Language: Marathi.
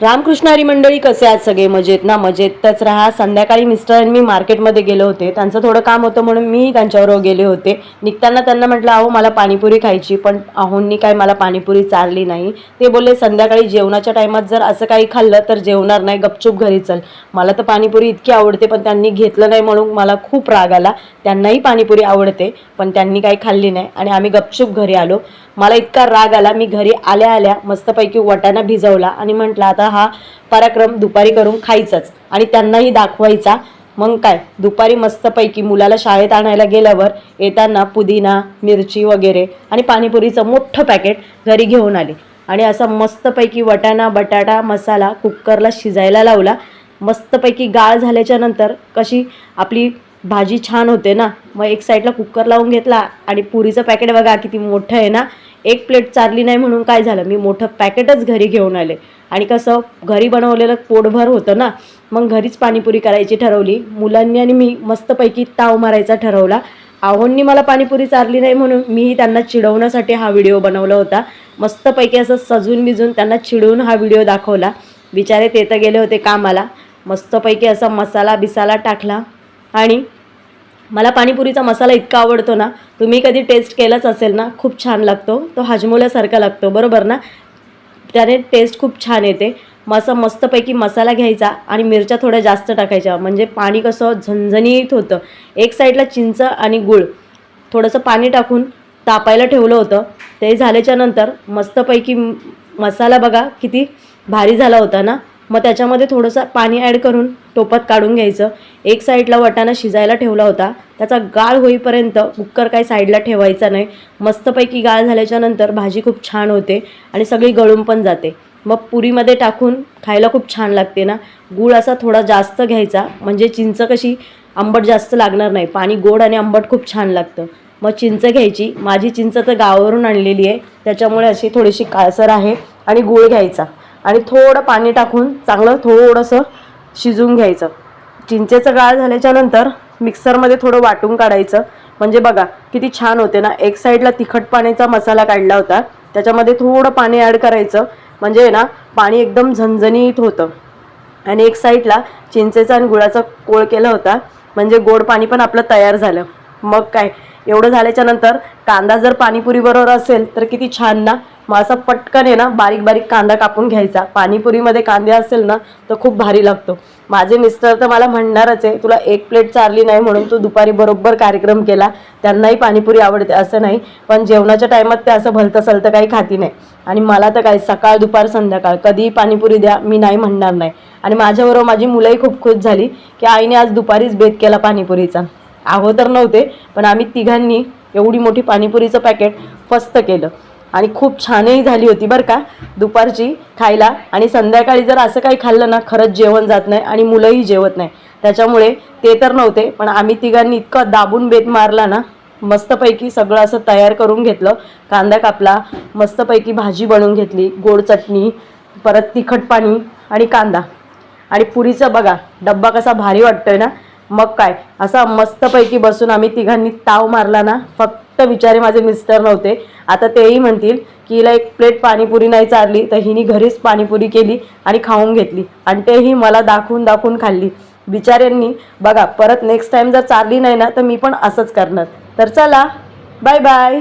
रामकृष्णारी मंडळी कसे आहेत सगळे? मजेत ना? मजेतच राहा. संध्याकाळी मिस्टर आणि मी मार्केटमध्ये गेले होते. त्यांचं थोडं काम होतं म्हणून मी त्यांच्याबरोबर गेले होते. निघताना त्यांना म्हटलं अहो मला पाणीपुरी खायची पण अहोंनी काय मला पाणीपुरी चारली नाही. ते बोलले संध्याकाळी जेवणाच्या टायमात जर असं काही खाल्लं तर जेवणार नाही. गपचूप घरी चल. मला तर पाणीपुरी इतकी आवडते पण त्यांनी घेतलं नाही म्हणून मला खूप राग आला. त्यांनाही पाणीपुरी आवडते पण त्यांनी काही खाल्ली नाही आणि आम्ही गपचूप घरी आलो. मला इतका राग आला मी घरी आल्या आल्या मस्तपैकी वाट्यानं भिजवला आणि म्हटलं आता हा पराक्रम दुपारी करून खायचाच आणि त्यांनाही दाखवायचा. मग काय? दुपारी मस्तपैकी मुलाला शाळेत आणायला गेल्यावर येताना पुदिना मिरची वगैरे आणि पाणीपुरीचं मोठं पॅकेट घरी घेऊन आले. आणि असा मस्तपैकी वटाणा बटाटा मसाला कुकरला शिजायला लावला. मस्तपैकी गाळ झाल्याच्यानंतर कशी आपली भाजी छान होते ना. मग एक साईडला कुकर लावून घेतला आणि पुरीचं पॅकेट बघा किती मोठं आहे ना. एक प्लेट चारली नाही म्हणून काय झालं? मी मोठं पॅकेटच घरी घेऊन आले. आणि कसं घरी बनवलेलं पोटभर होतं ना मग घरीच पाणीपुरी करायची ठरवली. मुलांनी आणि मी मस्तपैकी ताव मारायचा ठरवला. आहोंनी मला पाणीपुरी चारली नाही म्हणून मीही त्यांना चिडवण्यासाठी हा व्हिडिओ बनवला होता. मस्तपैकी असं सजून बिजून त्यांना चिडवून हा व्हिडिओ दाखवला. बिचारे ते तर गेले होते कामाला. मस्तपैकी असा मसाला बिसाला टाकला. आणि मला पाणीपुरीचा मसाला इतका आवडतो ना तुम्ही कधी टेस्ट केलाच असेल ना खूप छान लागतो. तो हजमोल्यासारखा लागतो बरोबर ना? त्याने टेस्ट खूप छान येते. मसा मस्तपैकी मसाला घ्यायचा आणि मिरच्या थोड्या जास्त टाकायच्या. म्हणजे पाणी कसं झणझणीत होतं. एक साईडला चिंच आणि गूळ. थोडंसं पाणी टाकून तापायला ठेवलं होतं. ते झाल्याच्यानंतर मस्तपैकी मसाला बघा किती भारी झाला होता ना? मग त्याच्यामध्ये थोडंसं पाणी ॲड करून टोपात काढून घ्यायचं. एक साईडला वटाणा शिजायला ठेवला होता. त्याचा गाळ होईपर्यंत कुकर काही साईडला ठेवायचा नाही. मस्तपैकी गाळ झाल्याच्यानंतर भाजी खूप छान होते आणि सगळी गळून पण जाते. मग पुरीमध्ये टाकून खायला खूप छान लागते ना. गूळ असा थोडा जास्त घ्यायचा. म्हणजे चिंच कशी आंबट जास्त लागणार नाही. पाणी गोड आणि आंबट खूप छान लागतं. मग चिंच घ्यायची. माझी चिंच तर गावावरून आणलेली आहे. त्याच्यामुळे अशी थोडीशी काळसर आहे आणि गूळ घ्यायचा. आणि थोडं पाणी टाकून चांगलं थोडंसं शिजून घ्यायचं. चिंचेचं गाळ झाल्याच्यानंतर मिक्सरमध्ये थोडं वाटून काढायचं. म्हणजे बघा किती छान होते ना? एक साईडला तिखट पाण्याचा मसाला काढला होता. त्याच्यामध्ये थोडं पाणी ॲड करायचं. म्हणजे ना पाणी एकदम झणझणीत होतं. आणि एक साईडला चिंचेचा आणि गुळाचा कोळ केला होता. म्हणजे गोड पाणी पण आपलं तयार झालं. मग काय? एवढं झाल्याच्यानंतर कांदा जर पाणीपुरी बरोबर असेल तर किती छान ना. मग असा पटकन आहे ना बारीक बारीक कांदा कापून घ्यायचा. पाणीपुरीमध्ये कांदे असेल ना तर खूप भारी लागतो. माझे मिस्टर तर मला म्हणणारच आहे तुला एक प्लेट चारली नाही म्हणून तू दुपारी बरोबर कार्यक्रम केला. त्यांनाही पाणीपुरी आवडते. असं नाही. पण जेवणाच्या टायमात ते असं भलतं सलतं काही खाती नाही. आणि मला तर काय सकाळ दुपार संध्याकाळ कधीही पाणीपुरी द्या मी नाही म्हणणार नाही. आणि माझ्याबरोबर माझी मुलंही खूप खुश झाली की आईने आज दुपारीच बेत केला पाणीपुरीचा. आहो तर नव्हते पण आम्ही तिघांनी एवढी मोठी पाणीपुरीचं पॅकेट फस्त केलं. आणि खूप छानही झाली होती बरं का. दुपारची खायला आणि संध्याकाळी जर असं काही खाल्लं ना खरंच जेवण जात नाही आणि मुलंही जेवत नाही. त्याच्यामुळे ते तर नव्हते पण आम्ही तिघांनी इतकं दाबून बेत मारला ना मस्तपैकी सगळं असं तयार करून घेतलं. कांदा कापला मस्तपैकी भाजी बनवून घेतली गोड चटणी परत तिखट पाणी आणि कांदा. आणि पुरीचं बघा डब्बा कसा भारी वाटतोय ना. मग काय? असा मस्तपैकी बसून आम्ही तिघांनी ताव मारला ना फक्त बिचारे माझे मिस्टर नव्हते. आता तेही म्हणतील की हिला एक प्लेट पाणीपुरी नाही चारली तर हिने घरीच पाणीपुरी केली आणि खाऊन घेतली आणि तेही मला दाखवून दाखवून खाल्ली. बिचाऱ्यांनी बघा परत नेक्स्ट टाइम जर चारली नाही ना तर मी पण असंच करणार. तर चला बाय बाय